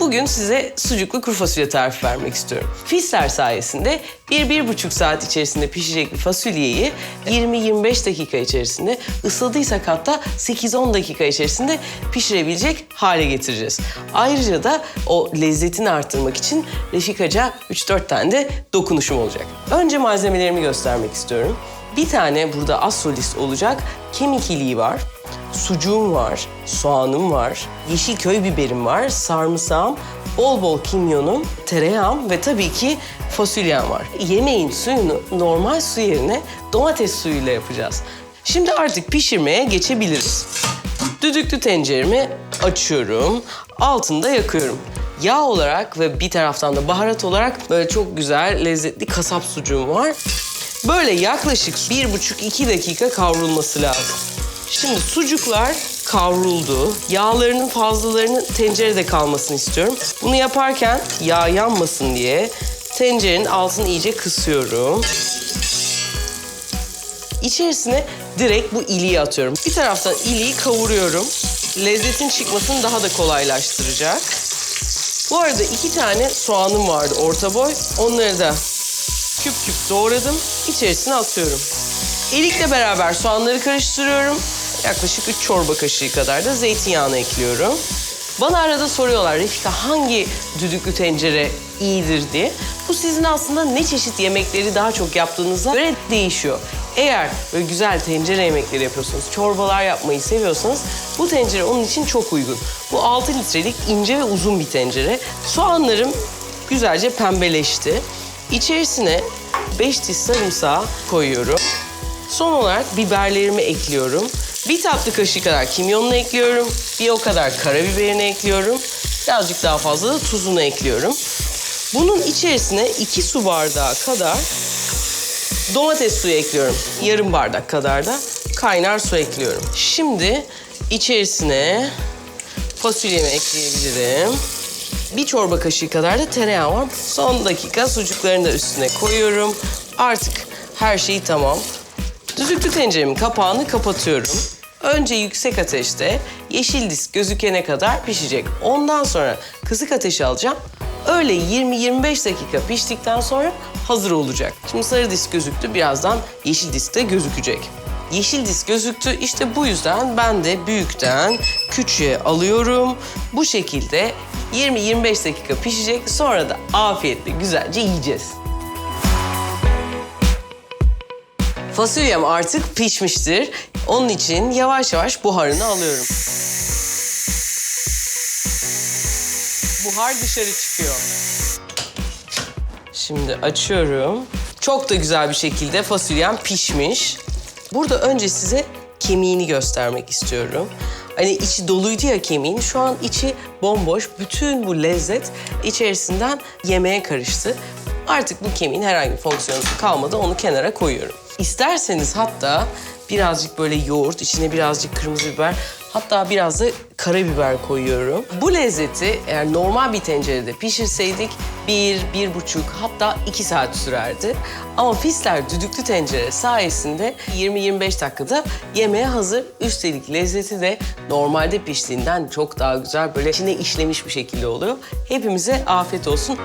Bugün size sucuklu kuru fasulye tarifi vermek istiyorum. Fisler sayesinde 1-1,5 saat içerisinde pişecek bir fasulyeyi 20-25 dakika içerisinde ısladıysak hatta 8-10 dakika içerisinde pişirebilecek hale getireceğiz. Ayrıca da o lezzetini arttırmak için Refikaca 3-4 tane de dokunuşum olacak. Önce malzemelerimi göstermek istiyorum. Bir tane burada az solist olacak kemik iliği var. Sucuğum var, soğanım var, yeşil köy biberim var, sarımsağım, bol bol kimyonum, tereyağım ve tabii ki fasulyem var. Yemeğin suyunu normal su yerine domates suyuyla yapacağız. Şimdi artık pişirmeye geçebiliriz. Düdüklü tenceremi açıyorum, altında yakıyorum. Yağ olarak ve bir taraftan da baharat olarak böyle çok güzel, lezzetli kasap sucuğum var. Böyle yaklaşık bir buçuk iki dakika kavrulması lazım. Şimdi sucuklar kavruldu. Yağlarının fazlalarının tencerede kalmasını istiyorum. Bunu yaparken yağ yanmasın diye tencerenin altını iyice kısıyorum. İçerisine direkt bu iliği atıyorum. Bir taraftan iliği kavuruyorum. Lezzetin çıkmasını daha da kolaylaştıracak. Bu arada iki tane soğanım vardı orta boy. Onları da küp küp doğradım. İçerisine atıyorum. İlikle beraber soğanları karıştırıyorum. Yaklaşık 3 çorba kaşığı kadar da zeytinyağını ekliyorum. Bana arada soruyorlar Refika hangi düdüklü tencere iyidir diye. Bu sizin aslında ne çeşit yemekleri daha çok yaptığınıza göre değişiyor. Eğer böyle güzel tencere yemekleri yapıyorsanız, çorbalar yapmayı seviyorsanız bu tencere onun için çok uygun. Bu 6 litrelik ince ve uzun bir tencere. Soğanlarım güzelce pembeleşti. İçerisine 5 diş sarımsağı koyuyorum. Son olarak biberlerimi ekliyorum. Bir tatlı kaşığı kadar kimyonunu ekliyorum. Bir o kadar karabiberini ekliyorum. Birazcık daha fazla da tuzunu ekliyorum. Bunun içerisine 2 su bardağı kadar domates suyu ekliyorum. Yarım bardak kadar da kaynar su ekliyorum. Şimdi içerisine fasulyemi ekleyebilirim. Bir çorba kaşığı kadar da tereyağı var. Son dakika sucuklarını da üstüne koyuyorum. Artık her şey tamam. Düdüklü tenceremin kapağını kapatıyorum. Önce yüksek ateşte yeşil disk gözükene kadar pişecek. Ondan sonra kısık ateşe alacağım. Öyle 20-25 dakika piştikten sonra hazır olacak. Şimdi sarı disk gözüktü. Birazdan yeşil disk de gözükecek. Yeşil disk gözüktü. İşte bu yüzden ben de büyükten küçüğe alıyorum. Bu şekilde 20-25 dakika pişecek. Sonra da afiyetle güzelce yiyeceğiz. Fasulyem artık pişmiştir. Onun için yavaş yavaş buharını alıyorum. Buhar dışarı çıkıyor. Şimdi açıyorum. Çok da güzel bir şekilde fasulyem pişmiş. Burada önce size kemiğini göstermek istiyorum. Hani içi doluydu ya kemiğin. Şu an içi bomboş. Bütün bu lezzet içerisinden yemeğe karıştı. Artık bu kemiğin herhangi bir fonksiyonu kalmadı. Onu kenara koyuyorum. İsterseniz hatta birazcık böyle yoğurt, içine birazcık kırmızı biber, hatta biraz da karabiber koyuyorum. Bu lezzeti eğer normal bir tencerede pişirseydik bir, bir buçuk hatta iki saat sürerdi. Ama Fisler düdüklü tencere sayesinde 20-25 dakikada yemeğe hazır. Üstelik lezzeti de normalde piştiğinden çok daha güzel böyle içine işlemiş bir şekilde oluyor. Hepimize afiyet olsun.